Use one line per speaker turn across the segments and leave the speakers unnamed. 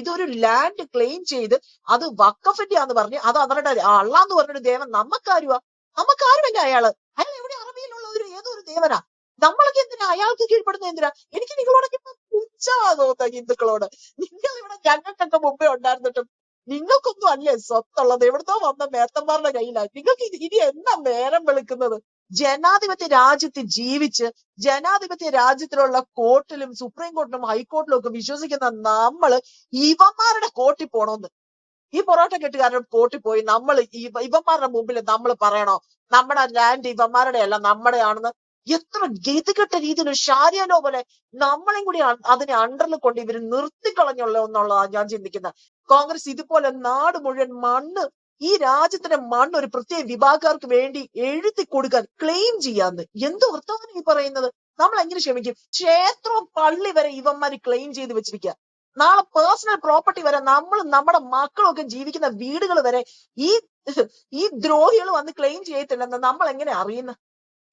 ഇതൊരു land claim ചെയ്ത് അത് വക്കഫിന്റെ ആന്ന് പറഞ്ഞ് അത് അവരുടെ അള്ളാന്ന് പറഞ്ഞൊരു ദേവൻ നമുക്കാരുവാ നമുക്കാരുമല്ല അയാൾ. അയാൾ എവിടെ അറബിയിലുള്ള ഒരു ഏതോ ഒരു ദേവനാ? നമ്മളൊക്കെ എന്തിനാ? അയാൾക്ക് കീഴ്പ്പെടുന്നത് എന്തിനാ? എനിക്ക് നിങ്ങളോടൊക്കെ ഇപ്പൊ പുച്ഛമാ തോന്നുന്നത് ഹിന്ദുക്കളോട്. നിങ്ങൾ ഇവിടെ ഞങ്ങൾക്കൊക്കെ മുമ്പേ ഉണ്ടായിരുന്നിട്ടും നിങ്ങൾക്കൊന്നും അല്ലേ സ്വത്തുള്ളത്? എവിടുന്നോ വന്ന മേത്തന്മാരുടെ കയ്യിലാണ് നിങ്ങൾക്ക് ഇനി എന്നാ നേരം വെളുക്കുന്നത്? ജനാധിപത്യ രാജ്യത്ത് ജീവിച്ച് ജനാധിപത്യ രാജ്യത്തിലുള്ള കോർട്ടിലും സുപ്രീം കോർട്ടിലും ഹൈക്കോർട്ടിലും ഒക്കെ വിശ്വസിക്കുന്ന നമ്മൾ ഇവന്മാരുടെ കോർട്ടിൽ പോണോന്ന്. ഈ പൊറോട്ട കെട്ടുകാരുടെ കോർട്ടിൽ പോയി നമ്മൾ ഇവന്മാരുടെ മുമ്പിൽ നമ്മൾ പറയണോ? നമ്മുടെ ലാൻഡ് ഇവന്മാരുടെ അല്ല നമ്മുടെ ആണെന്ന് എത്ര ഗതികെട്ട രീതിയിൽ ഷാരിയാനോ പോലെ നമ്മളെയും കൂടി അതിനെ അണ്ടറിൽ കൊണ്ട് ഇവർ നിർത്തിക്കളഞ്ഞുള്ള എന്നുള്ളതാണ് ഞാൻ ചിന്തിക്കുന്നത് കോൺഗ്രസ് ഇതുപോലെ നാട് മുഴുവൻ മണ്ണ് ഈ രാജ്യത്തിന്റെ മണ്ണ് ഒരു പ്രത്യേക വിഭാഗക്കാർക്ക് വേണ്ടി എഴുതി കൊടുക്കാൻ ക്ലെയിം ചെയ്യാന്ന്. എന്ത് വർത്തമാനം ഈ പറയുന്നത്? നമ്മൾ എങ്ങനെ ക്ഷമിക്കും? ക്ഷേത്രവും പള്ളി വരെ ഇവന്മാര് ക്ലെയിം ചെയ്ത് വെച്ചിരിക്കുക നാളെ പേഴ്സണൽ പ്രോപ്പർട്ടി വരെ നമ്മൾ നമ്മുടെ മക്കളൊക്കെ ജീവിക്കുന്ന വീടുകൾ വരെ ഈ ഈ ദ്രോഹികൾ വന്ന് ക്ലെയിം ചെയ്യത്തില്ലെന്ന് നമ്മൾ എങ്ങനെ അറിയുന്നത്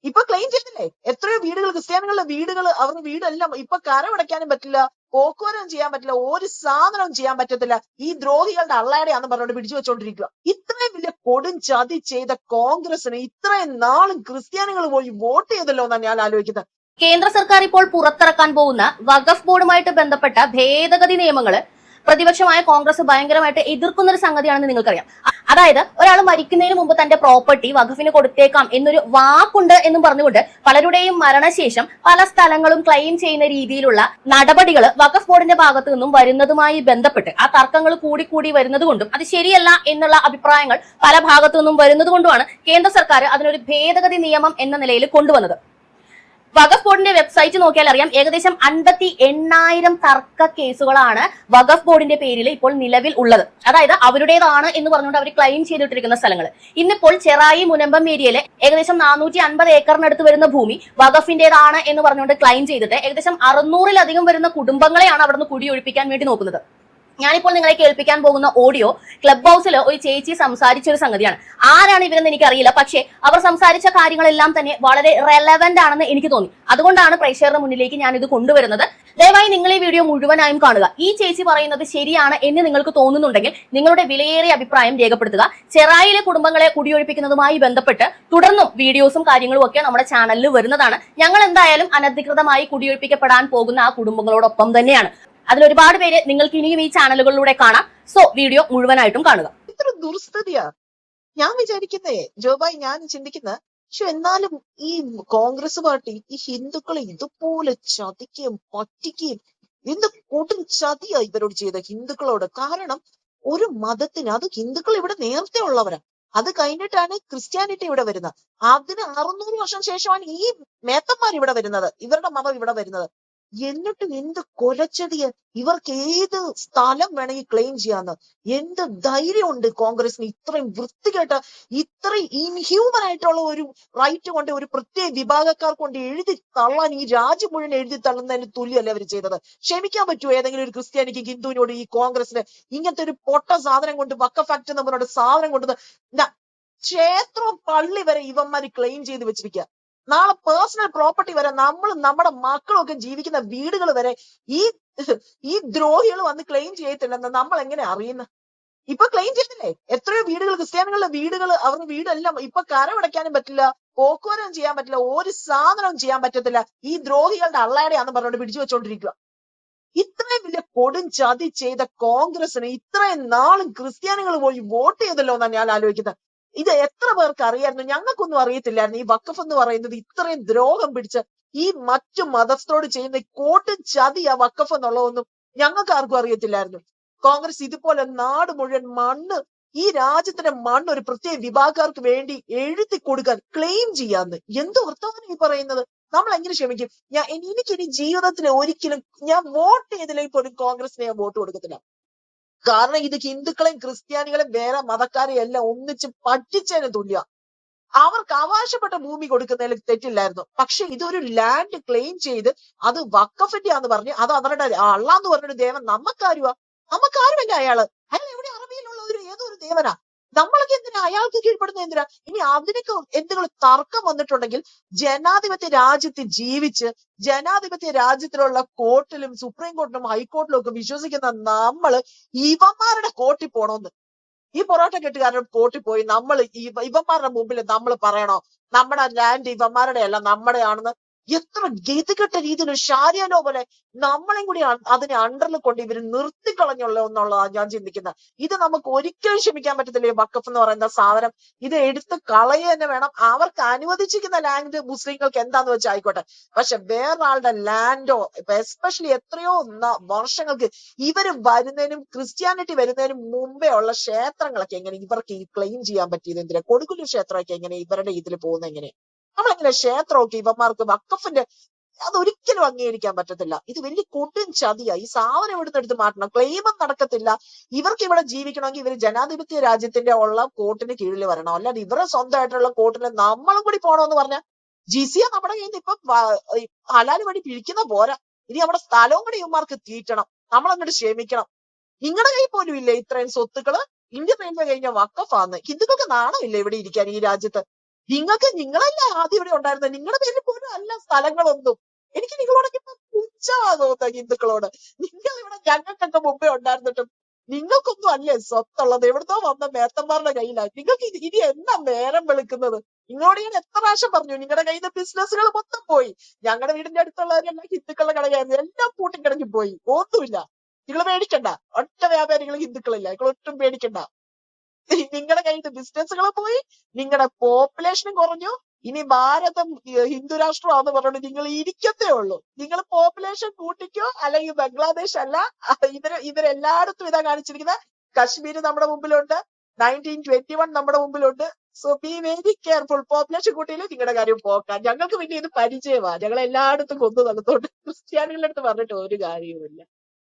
ഇപ്പൊ ക്ലെയിം ചെയ്തില്ലേ? എത്രയോ വീടുകൾ ക്രിസ്ത്യാനികളുടെ വീടുകൾ അവരുടെ വീടെല്ലാം ഇപ്പൊ കരമടയ്ക്കാനും പറ്റില്ല പോക്കുവരം ചെയ്യാൻ പറ്റില്ല ഒരു സാധനവും ചെയ്യാൻ പറ്റത്തില്ല. ഈ ദ്രോഹികളുടെ അള്ളാടെയാന്ന് പറഞ്ഞുകൊണ്ട് പിടിച്ചു വെച്ചോണ്ടിരിക്കുക ഇത്രയും വലിയ കൊടും ചതി ചെയ്ത കോൺഗ്രസിന് ഇത്രയും നാളും ക്രിസ്ത്യാനികൾ പോയി വോട്ട് ചെയ്തല്ലോ എന്നാണ് ഞാൻ ആലോചിക്കുന്നത്.
കേന്ദ്ര സർക്കാർ ഇപ്പോൾ പുറത്തിറക്കാൻ പോകുന്ന വഖഫ് ബോർഡുമായിട്ട് ബന്ധപ്പെട്ട ഭേദഗതി നിയമങ്ങൾ പ്രതിപക്ഷമായ കോൺഗ്രസ് ഭയങ്കരമായിട്ട് എതിർക്കുന്ന ഒരു സംഗതിയാണെന്ന് നിങ്ങൾക്കറിയാം. അതായത് ഒരാൾ മരിക്കുന്നതിന് മുമ്പ് തന്റെ പ്രോപ്പർട്ടി വഖഫിന് കൊടുത്തേക്കാം എന്നൊരു വാക്കുണ്ട് എന്നും പറഞ്ഞുകൊണ്ട് പലരുടെയും മരണശേഷം പല സ്ഥലങ്ങളും ക്ലെയിം ചെയ്യുന്ന രീതിയിലുള്ള നടപടികൾ വഖഫ് ബോർഡിന്റെ ഭാഗത്തു നിന്നും വരുന്നതുമായി ബന്ധപ്പെട്ട് ആ തർക്കങ്ങൾ കൂടി കൂടി വരുന്നത് കൊണ്ടും അത് ശരിയല്ല എന്നുള്ള അഭിപ്രായങ്ങൾ പല ഭാഗത്തു നിന്നും വരുന്നത് കൊണ്ടുമാണ് കേന്ദ്ര സർക്കാർ അതിനൊരു ഭേദഗതി നിയമം എന്ന നിലയിൽ കൊണ്ടുവന്നത്. വഖഫ് ബോർഡിന്റെ വെബ്സൈറ്റ് നോക്കിയാൽ അറിയാം. ഏകദേശം അൻപത്തി എണ്ണായിരം തർക്ക കേസുകളാണ് വഖഫ് ബോർഡിന്റെ പേരിൽ ഇപ്പോൾ നിലവിൽ ഉള്ളത്. അതായത് അവരുടേതാണ് എന്ന് പറഞ്ഞുകൊണ്ട് അവർ ക്ലെയിം ചെയ്തിട്ടിരിക്കുന്ന സ്ഥലങ്ങൾ. ഇന്നിപ്പോൾ ചെറായി മുനമ്പം ഏരിയയിലെ ഏകദേശം നാനൂറ്റി അൻപത് ഏക്കറിനടുത്ത് വരുന്ന ഭൂമി വഖഫിന്റേതാണ് എന്ന് പറഞ്ഞുകൊണ്ട് ക്ലെയിം ചെയ്തിട്ട് ഏകദേശം അറുന്നൂറിലധികം വരുന്ന കുടുംബങ്ങളെയാണ് അവിടുന്ന് കുടിയൊഴിപ്പിക്കാൻ വേണ്ടി നോക്കുന്നത്. ഞാനിപ്പോൾ നിങ്ങളെ കേൾപ്പിക്കാൻ പോകുന്ന ഓഡിയോ ക്ലബ് ഹൗസിൽ ഒരു ചേച്ചി സംസാരിച്ച ഒരു സംഗതിയാണ്. ആരാണ് ഇവരെന്ന് എനിക്കറിയില്ല. പക്ഷേ അവർ സംസാരിച്ച കാര്യങ്ങളെല്ലാം തന്നെ വളരെ റെലവെന്റ് ആണെന്ന് എനിക്ക് തോന്നി. അതുകൊണ്ടാണ് പ്രേക്ഷകരുടെ മുന്നിലേക്ക് ഞാൻ ഇത് കൊണ്ടുവരുന്നത്. ദയവായി നിങ്ങൾ ഈ വീഡിയോ മുഴുവനായും കാണുക. ഈ ചേച്ചി പറയുന്നത് ശരിയാണ് എന്ന് നിങ്ങൾക്ക് തോന്നുന്നുണ്ടെങ്കിൽ നിങ്ങളുടെ വിലയേറിയ അഭിപ്രായം രേഖപ്പെടുത്തുക. ചെറായിലെ കുടുംബങ്ങളെ കുടിയൊഴിപ്പിക്കുന്നതുമായി ബന്ധപ്പെട്ട് തുടർന്നും വീഡിയോസും കാര്യങ്ങളും ഒക്കെ നമ്മുടെ ചാനലിൽ വരുന്നതാണ്. ഞങ്ങൾ എന്തായാലും അനധികൃതമായി കുടിയൊഴിപ്പിക്കപ്പെടാൻ പോകുന്ന ആ കുടുംബങ്ങളോടൊപ്പം തന്നെയാണ്. അതിൽ ഒരുപാട് പേര് നിങ്ങൾക്ക് ഇനിയും ഈ ചാനലുകളിലൂടെ കാണാം. സോ വീഡിയോ മുഴുവനായിട്ടും കാണുക.
ഇത്ര ദുർസ്ഥിതിയാ. ഞാൻ വിചാരിക്കുന്നേ ജോബായി ഞാൻ ചിന്തിക്കുന്ന പക്ഷെ എന്നാലും ഈ കോൺഗ്രസ് പാർട്ടി ഈ ഹിന്ദുക്കളെ ഇതുപോലെ ചതിക്കുകയും പറ്റിക്കുകയും എന്ത് കൂട്ടും ചതിയാ ഇവരോട് ചെയ്ത ഹിന്ദുക്കളോട്. കാരണം ഒരു മതത്തിന് അത് ഹിന്ദുക്കൾ ഇവിടെ നേരത്തെ ഉള്ളവരാ. അത് കഴിഞ്ഞിട്ടാണ് ക്രിസ്ത്യാനിറ്റി ഇവിടെ വരുന്നത്. അതിന് അറുന്നൂറ് വർഷം ശേഷമാണ് ഈ മേത്തന്മാർ ഇവിടെ വരുന്നത്. ഇവരുടെ മതം ഇവിടെ വരുന്നത്. എന്നിട്ടും എന്ത് കൊലച്ചതിയ ഇവർക്ക് ഏത് സ്ഥലം വേണമെങ്കിൽ ക്ലെയിം ചെയ്യാന്ന്? എന്ത് ധൈര്യമുണ്ട് കോൺഗ്രസിന് ഇത്രയും വൃത്തികെട്ട ഇത്രയും ഇൻഹ്യൂമൻ ആയിട്ടുള്ള ഒരു റൈറ്റ് കൊണ്ട് ഒരു പ്രത്യേക വിഭാഗക്കാർ കൊണ്ട് എഴുതി തള്ളാൻ ഈ രാജ്യം മുഴുവൻ എഴുതി തള്ളുന്നതിന് തുല്യമല്ല അവർ ചെയ്തത്? ക്ഷമിക്കാൻ പറ്റുമോ ഏതെങ്കിലും ഒരു ക്രിസ്ത്യാനിക്ക് ഹിന്ദുവിനോട് ഈ കോൺഗ്രസിന് ഇങ്ങനത്തെ ഒരു പൊട്ട സാധനം കൊണ്ട് വക്ക ഫാക്ടറി നമ്മളോട് സാധനം കൊണ്ടുവന്ന് ക്ഷേത്രവും പള്ളി വരെ ഇവന്മാര് ക്ലെയിം ചെയ്ത് വെച്ചിരിക്കുക നാളെ പേഴ്സണൽ പ്രോപ്പർട്ടി വരെ നമ്മൾ നമ്മുടെ മക്കളൊക്കെ ജീവിക്കുന്ന വീടുകൾ വരെ ഈ ഈ ദ്രോഹികൾ വന്ന് ക്ലെയിം ചെയ്യത്തില്ലെന്ന് നമ്മൾ എങ്ങനെ അറിയുന്നത് ഇപ്പൊ ക്ലെയിം ചെയ്തില്ലേ? എത്രയോ വീടുകൾ ക്രിസ്ത്യാനികളുടെ വീടുകൾ അവരുടെ വീടെല്ലാം ഇപ്പൊ കരമടയ്ക്കാനും പറ്റില്ല പോക്കുവരം ചെയ്യാൻ പറ്റില്ല ഒരു സാധനവും ചെയ്യാൻ പറ്റത്തില്ല. ഈ ദ്രോഹികളുടെ അള്ളയുടെയാന്ന് പറഞ്ഞുകൊണ്ട് പിടിച്ചു വെച്ചോണ്ടിരിക്കുക ഇത്രയും വലിയ കൊടും ചതി ചെയ്ത കോൺഗ്രസിന് ഇത്രയും നാളും ക്രിസ്ത്യാനികൾ പോയി വോട്ട് ചെയ്തല്ലോ എന്നാണ് ഞാൻ ആലോചിക്കുന്നത് ഇത് എത്ര പേർക്ക് അറിയായിരുന്നു ഞങ്ങൾക്കൊന്നും അറിയത്തില്ലായിരുന്നു. ഈ വക്കഫ് എന്ന് പറയുന്നത് ഇത്രയും ദ്രോഹം പിടിച്ച് ഈ മറ്റു മതസ്ഥരോട് ചെയ്യുന്ന കോട്ടും ചതി ആ വക്കഫ് എന്നുള്ളതൊന്നും ഞങ്ങൾക്ക് ആർക്കും അറിയത്തില്ലായിരുന്നു. കോൺഗ്രസ് ഇതുപോലെ നാട് മുഴുവൻ മണ്ണ് ഈ രാജ്യത്തിന്റെ മണ്ണ് ഒരു പ്രത്യേക വിഭാഗക്കാർക്ക് വേണ്ടി എഴുതി കൊടുക്കാൻ ക്ലെയിം ചെയ്യാന്ന്. എന്ത് വർത്തമാനം ഈ പറയുന്നത്? നമ്മൾ എങ്ങനെ ക്ഷമിക്കും? ഞാൻ എനിക്കിനി ജീവിതത്തിൽ ഒരിക്കലും ഞാൻ വോട്ട് ചെയ്തില്ലെങ്കിൽ പോലും കോൺഗ്രസിന് ഞാൻ വോട്ട് കൊടുക്കത്തില്ല. കാരണം ഇത് ഹിന്ദുക്കളെയും ക്രിസ്ത്യാനികളെയും വേറെ മതക്കാരെയും എല്ലാം ഒന്നിച്ച് പറ്റിച്ചതിന് തുല്യ. അവർക്ക് അവകാശപ്പെട്ട ഭൂമി കൊടുക്കുന്നതിൽ തെറ്റില്ലായിരുന്നു. പക്ഷെ ഇതൊരു ലാൻഡ് ക്ലെയിം ചെയ്ത് അത് വക്കഫിന്റെ ആന്ന് പറഞ്ഞ് അത് അവരുടെ അള്ളാന്ന് പറഞ്ഞൊരു ദേവൻ നമുക്കാരുവാ നമുക്കാരുമല്ല അയാൾ. അയാൾ എവിടെ അറബിയിലുള്ള ഒരു ഏതോ ഒരു ദേവനാ. നമ്മളൊക്കെ എന്തിനാ? അയാൾക്ക് കീഴ്പ്പെടുന്നത് എന്തിനാ? ഇനി അതിനൊക്കെ എന്തെങ്കിലും തർക്കം വന്നിട്ടുണ്ടെങ്കിൽ ജനാധിപത്യ രാജ്യത്തിൽ ജീവിച്ച് ജനാധിപത്യ രാജ്യത്തിലുള്ള കോർട്ടിലും സുപ്രീം കോർട്ടിലും ഹൈക്കോർട്ടിലും ഒക്കെ വിശ്വസിക്കുന്ന നമ്മൾ ഇവന്മാരുടെ കോർട്ടിൽ പോണോന്ന്. ഈ പൊറോട്ട കെട്ടുകാരുടെ കോർട്ടിൽ പോയി നമ്മൾ ഇവന്മാരുടെ മുമ്പിൽ നമ്മൾ പറയണോ? നമ്മുടെ ലാൻഡ് ഇവന്മാരുടെ അല്ല നമ്മുടെയാണെന്ന് എത്ര ഗതികെട്ട രീതിയിൽ ഷാരിയാനോ പോലെ നമ്മളെയും കൂടി അതിനെ അണ്ടറിൽ കൊണ്ട് ഇവർ നിർത്തിക്കളഞ്ഞുള്ള എന്നുള്ളതാണ് ഞാൻ ചിന്തിക്കുന്നത്. ഇത് നമുക്ക് ഒരിക്കലും ക്ഷമിക്കാൻ പറ്റത്തില്ല ഈ വക്കഫ് എന്ന് പറയുന്ന സാധനം. ഇത് എടുത്ത് കളയുക തന്നെ വേണം. അവർക്ക് അനുവദിച്ചിരിക്കുന്ന ലാൻഡ് മുസ്ലിങ്ങൾക്ക് എന്താന്ന് വെച്ചാൽ ആയിക്കോട്ടെ. പക്ഷെ വേറൊരാളുടെ ലാൻഡോ ഇപ്പൊ എസ്പെഷ്യലി എത്രയോ വർഷങ്ങൾക്ക് ഇവർ വരുന്നതിനും ക്രിസ്ത്യാനിറ്റി വരുന്നതിനും മുമ്പേ ഉള്ള ക്ഷേത്രങ്ങളൊക്കെ എങ്ങനെ ഇവർക്ക് ഈ ക്ലെയിം ചെയ്യാൻ പറ്റിയത് എന്തിനാ? കൊടുക്കുന്ന ക്ഷേത്രമൊക്കെ എങ്ങനെ ഇവരുടെ ഇതിൽ പോകുന്ന എങ്ങനെ നമ്മളെങ്ങനെ ക്ഷേത്രമൊക്കെ ഇവന്മാർക്ക് വക്കഫിന്റെ അതൊരിക്കലും അംഗീകരിക്കാൻ പറ്റത്തില്ല. ഇത് വലിയ കൊടും ചതിയാ. ഈ സാധനം ഇവിടുന്ന് എടുത്ത് മാറ്റണം. ക്ലെയിമും നടക്കത്തില്ല. ഇവർക്ക് ഇവിടെ ജീവിക്കണമെങ്കിൽ ഇവർ ജനാധിപത്യ രാജ്യത്തിന്റെ ഉള്ള കോർട്ടിന് കീഴിൽ വരണം. അല്ലാതെ ഇവരുടെ സ്വന്തമായിട്ടുള്ള കോർട്ടിന് നമ്മളും കൂടി പോകണമെന്ന് പറഞ്ഞ ജിസിയ നമ്മുടെ കയ്യിൽ നിന്ന് ഇപ്പം വഴി പിഴിക്കുന്ന പോരാ. ഇനി അവിടെ സ്ഥലവും കൂടി ഇവന്മാർക്ക് തീറ്റണം. നമ്മളങ്ങോട്ട് ക്ഷമിക്കണം. നിങ്ങളുടെ കയ്യിൽ പോലും ഇല്ലേ ഇത്രയും സ്വത്തുക്കൾ. ഇന്ത്യൻ റെയിൽവേ കഴിഞ്ഞ വക്കഫാന്ന് ഹിന്ദുക്കൾക്ക് നാണമില്ല ഇവിടെ ഇരിക്കാൻ ഈ രാജ്യത്ത്. നിങ്ങൾക്ക് നിങ്ങളല്ല ആദ്യം ഇവിടെ ഉണ്ടായിരുന്നത് നിങ്ങളുടെ പേരിൽ പോലും അല്ല സ്ഥലങ്ങളൊന്നും. എനിക്ക് നിങ്ങളോടൊക്കെ ഇപ്പൊ പുച്ഛമാ ഹിന്ദുക്കളോട്. നിങ്ങൾ ഇവിടെ ഞങ്ങൾക്കൊക്കെ മുമ്പേ ഉണ്ടായിരുന്നിട്ടും നിങ്ങൾക്കൊന്നും അല്ലേ സ്വത്തുള്ളത്? എവിടുന്നോ വന്ന മേത്തന്മാരുടെ കയ്യിലാണ് നിങ്ങൾക്ക് ഇനി എന്നാ നേരം വെളുക്കുന്നത്? നിങ്ങളോട് ഞാൻ എത്ര പ്രാവശ്യം പറഞ്ഞു നിങ്ങളുടെ കയ്യിൽ നിന്ന് ബിസിനസ്സുകൾ മൊത്തം പോയി. ഞങ്ങളുടെ വീടിന്റെ അടുത്തുള്ളവരെല്ലാം ഹിന്ദുക്കളുടെ കടയായിരുന്നു. എല്ലാം പൂട്ടിക്കിടങ്ങി പോയി. ഒന്നുമില്ല. നിങ്ങൾ പേടിക്കണ്ട. ഒറ്റ വ്യാപാരികൾ ഹിന്ദുക്കളില്ല. നിങ്ങൾ ഒട്ടും പേടിക്കണ്ട. നിങ്ങളുടെ കയ്യിൽ ബിസിനസ്സുകൾ പോയി നിങ്ങളുടെ പോപ്പുലേഷനും കുറഞ്ഞു. ഇനി ഭാരതം ഹിന്ദു രാഷ്ട്രമാണെന്ന് പറഞ്ഞുകൊണ്ട് നിങ്ങൾ ഇരിക്കത്തേ ഉള്ളൂ. നിങ്ങൾ പോപ്പുലേഷൻ കൂട്ടിക്കോ അല്ലെങ്കിൽ ബംഗ്ലാദേശ് അല്ല ഇവർ ഇവരെല്ലായിടത്തും ഇതാ കാണിച്ചിരിക്കുന്നത് കശ്മീർ നമ്മുടെ മുമ്പിലുണ്ട് നയന്റീൻ ട്വന്റി വൺ നമ്മുടെ മുമ്പിലുണ്ട്. So be very careful population കൂട്ടിയില്ലേ നിങ്ങളുടെ കാര്യം പോക്കാം. ഞങ്ങൾക്ക് പിന്നെ ഇത് പരിചയമാണ് ഞങ്ങൾ എല്ലായിടത്തും കൊന്നു നടത്തോണ്ട് ക്രിസ്ത്യാനികളുടെ അടുത്ത് പറഞ്ഞിട്ട് ഒരു കാര്യവുമില്ല.